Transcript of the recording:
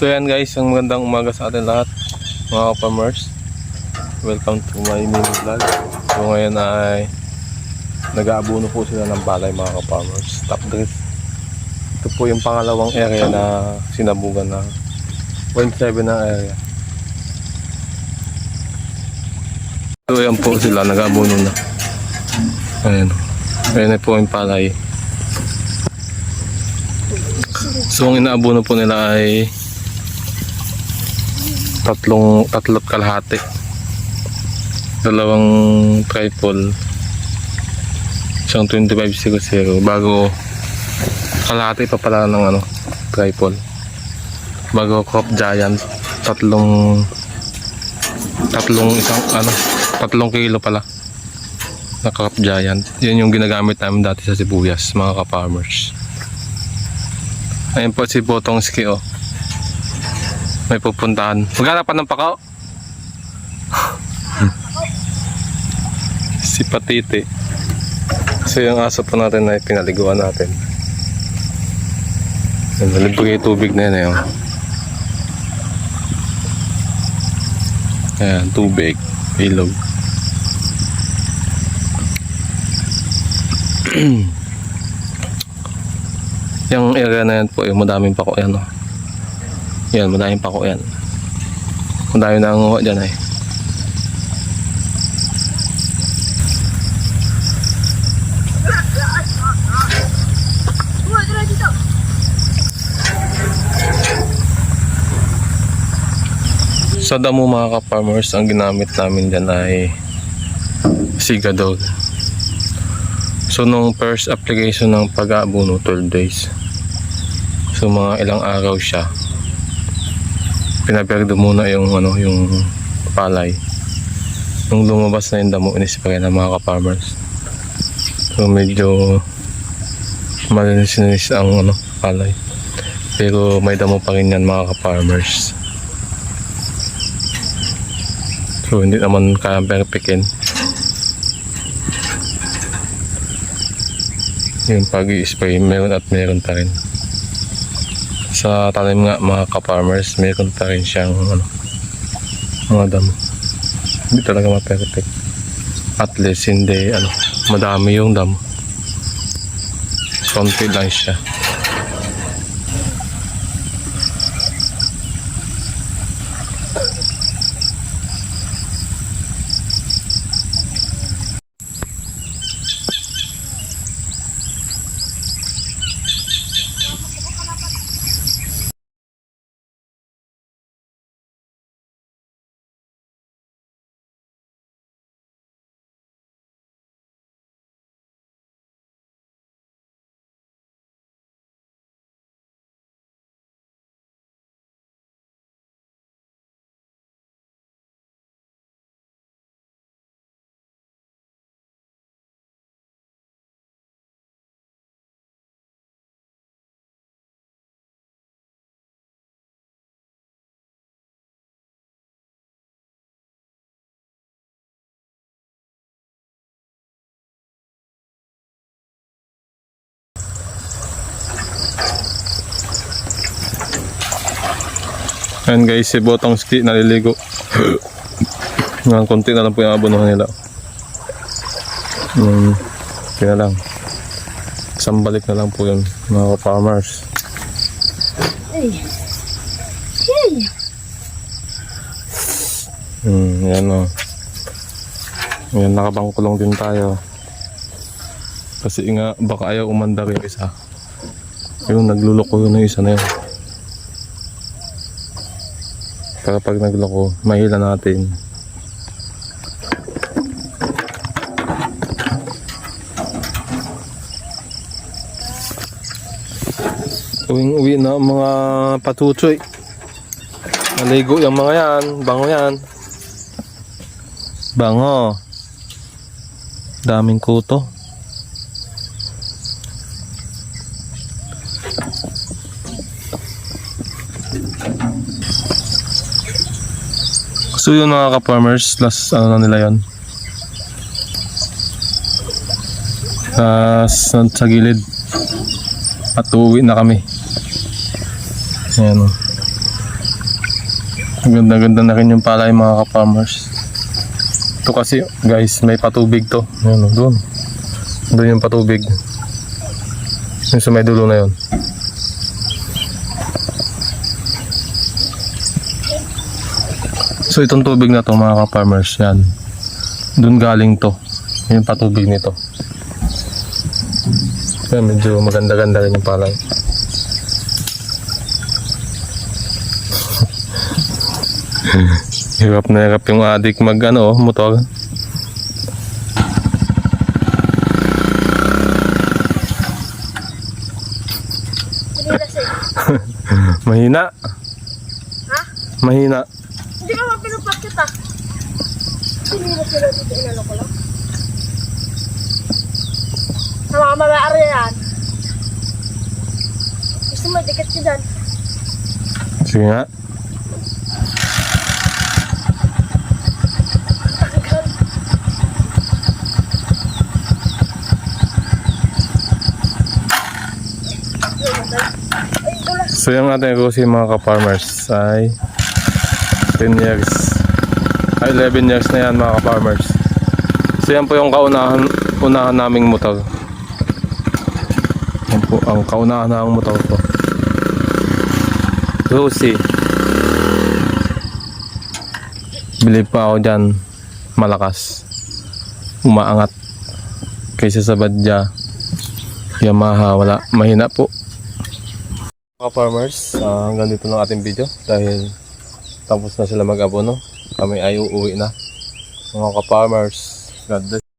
So yan guys, ang magandang umaga sa atin lahat mga farmers. Welcome to my mini vlog. So ngayon ay nag-aabuno po sila ng balay mga ka-farmers. Top dress. Ito po yung pangalawang area na sinabugan na 0.7 na area. So yan po sila, nag-aabuno na. Ayan. Ayan na po yung palay. So ang inaabuno po nila ay tatlong tatlot kalahati. Dalawang triple. Isang 2500 bago kalahati pa pala ng ano triple. Bago crop giant tatlong tatlong isang ano tatlong kilo pala na crop giant. Yan yung ginagamit namin dati sa sibuyas mga ka-farmers. Ayun po si Botong Ski oh. May pupuntahan. Maghanap pa ng pakao. si Patiti. So yung aso po natin ay pinaliguan natin. Yan, nalibigay tubig na yun eh. oh. Ayan, tubig. Ilog. Yung area na yan po, yung madaming pako yan. Oh. Yan, madaming pako yan. Madami na ang dyan eh. Sa damo mga ka-farmers, ang ginamit namin dyan ay sigadol. So nung first application ng pag-aabuno, 12 days. So mga ilang araw siya. Pinapirdo muna yung ano, yung palay. Nung lumabas na yung damo, inispray ng mga ka-farmers. So medyo malinis-linis ang ano, palay. Pero may damo pa rin yan mga ka-farmers. So hindi naman kaya perfectin. yung pag spray meron at meron pa rin sa talim nga mga ka-farmers meron pa rin siyang ano, mga damo hindi talaga ma-perfect. At least hindi ano, madami yung damo konti lang siya Ayan guys, si Botong Ski naliligo. Ngayon, konti na lang po yung abonohan nila. Um, na lang. Isang balik na lang po yun, mga farmers. Hmm, yan o. Yan, nakabangkulong din tayo. Kasi nga, baka ayaw umandar yung isa. Yung nagluloko yun yung isa na yun. Para pag nagloko, mahila natin. Uwing uwi na mga patutoy. Naligo yung mga yan. Bango yan. Bango. Daming kuto. So yun mga ka-farmers, last ano na nila yun. Last sa gilid. At uuwi na kami. Ayan o. Ganda-ganda na rin yung palay mga ka-farmers. Ito kasi guys, may patubig to. Ayun, oh, doon. Doon yung patubig. Yung sa may dulo na yun. So itong tubig na to mga ka-farmers yan. Doon galing to. Yung patubig nito. Yan, medyo maganda-ganda rin yung palay. Hirap na hirap yung adik mag ano, motor. Sinilas eh. Mahina. Ha? Mahina. Hindi ka mapinupak kita. Sinilas sila dito, inano ko lang. Sa mga mabaari yan. Gusto mo, dikit ka dyan. Sige nga. So yung ating kusi mga ka-farmers ay 10 years. Ay 11 years na yan mga ka-farmers. So yan po yung kaunahan unahan naming motor. Yan po ang kaunahan naming motor ko. Lucy. Bilib pa ako dyan malakas. Umaangat. Kaysa sa Badya. Yamaha wala. Mahina po. Mga farmers, ah, hanggang dito lang ating video dahil tapos na sila mag-abono. Kami ay uuwi na. Mga ka-farmers, God bless.